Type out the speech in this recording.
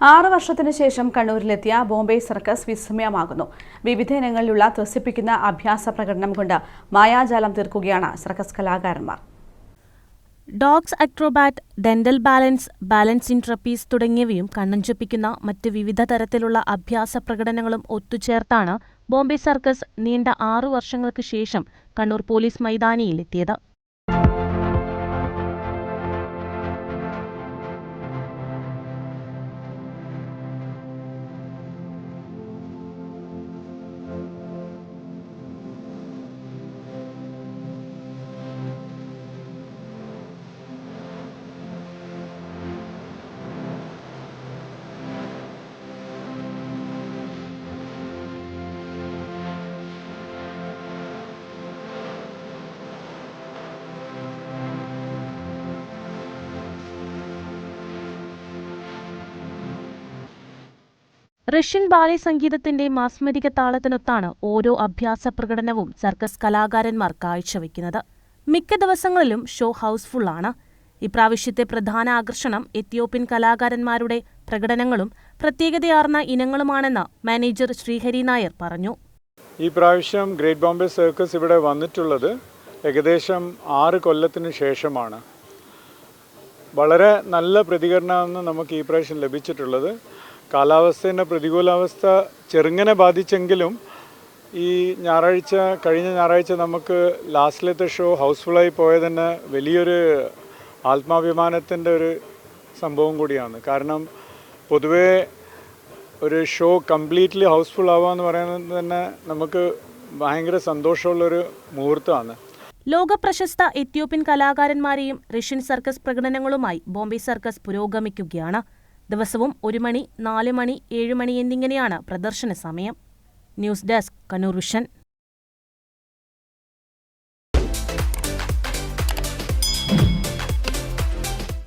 ആറ് വർഷത്തിനു ശേഷം കണ്ണൂരിലെത്തിയ ബോംബെ സർക്കസ് വിസ്മയമാകുന്നു. വിവിധ ഇനങ്ങളിലുള്ള ത്രസിപ്പിക്കുന്ന അഭ്യാസ പ്രകടനം കൊണ്ട് മായാജാലം തീർക്കുകയാണ് സർക്കസ് കലാകാരന്മാർ. Dogs acrobat dental balance balance in trapeze തുടങ്ങിയവയും കണ്ണഞ്ചൊപ്പിക്കുന്ന മറ്റ് വിവിധ തരത്തിലുള്ള അഭ്യാസ പ്രകടനങ്ങളും ഒത്തുചേർത്താണ് ബോംബെ സർക്കസ് നീണ്ട ആറു വർഷങ്ങൾക്ക് ശേഷം കണ്ണൂർ പോലീസ് മൈതാനിയിലെത്തിയത് റഷ്യൻ ബാലെ സംഗീതത്തിന്റെ മാസ്മരിക താളത്തിനൊത്താണ് ഓരോ അഭ്യാസ പ്രകടനവും സർക്കസ് കലാകാരന്മാർ കാഴ്ചവെക്കുന്നത്. മിക്ക ദിവസങ്ങളിലും ഷോ ഹൗസ്ഫുള്ളാണ്. ഇപ്രാവശ്യത്തെ പ്രധാന ആകർഷണം എത്യോപ്യൻ കലാകാരന്മാരുടെ പ്രകടനങ്ങളും പ്രത്യേകതയാർന്ന ഇനങ്ങളുമാണെന്ന് മാനേജർ ശ്രീഹരി നായർ പറഞ്ഞു. ഈ പ്രാവശ്യം ഗ്രേറ്റ് ബോംബെ സർക്കസ് ഇവിടെ വന്നിട്ടുള്ളത് ഏകദേശം ആറ് കൊല്ലത്തിന് ശേഷമാണ്. വളരെ നല്ല പ്രതികരണമാണ് നമുക്ക് ഈ പ്രാവശ്യം ലഭിച്ചിട്ടുള്ളത്. കാലാവസ്ഥേന്റെ പ്രതികൂലാവസ്ഥ ചെറുങ്ങനെ ബാധിച്ചെങ്കിലും ഈ ഞായറാഴ്ച കഴിഞ്ഞ ഞായറാഴ്ച നമുക്ക് ലാസ്റ്റിലത്തെ ഷോ ഹൗസ്ഫുള്ളായി പോയതന്നെ വലിയൊരു ആത്മാഭിമാനത്തിന്റെ ഒരു സംഭവം കൂടിയാണ്. കാരണം പൊതുവേ ഒരു ഷോ കംപ്ലീറ്റ്ലി ഹൗസ്ഫുൾ ആവുക എന്ന് പറയുന്നത് തന്നെ നമുക്ക് ഭയങ്കര സന്തോഷമുള്ളൊരു മുഹൂർത്തമാണ്. ലോക പ്രശസ്ത എത്യോപ്യൻ കലാകാരന്മാരെയും റഷ്യൻ സർക്കസ് പ്രകടനങ്ങളുമായി ബോംബെ സർക്കസ് പുരോഗമിക്കുകയാണ്. ദിവസവും ഒരു മണി നാല് മണി ഏഴ് മണി എന്നിങ്ങനെയാണ് പ്രദർശന സമയം. News desk Kannur vision.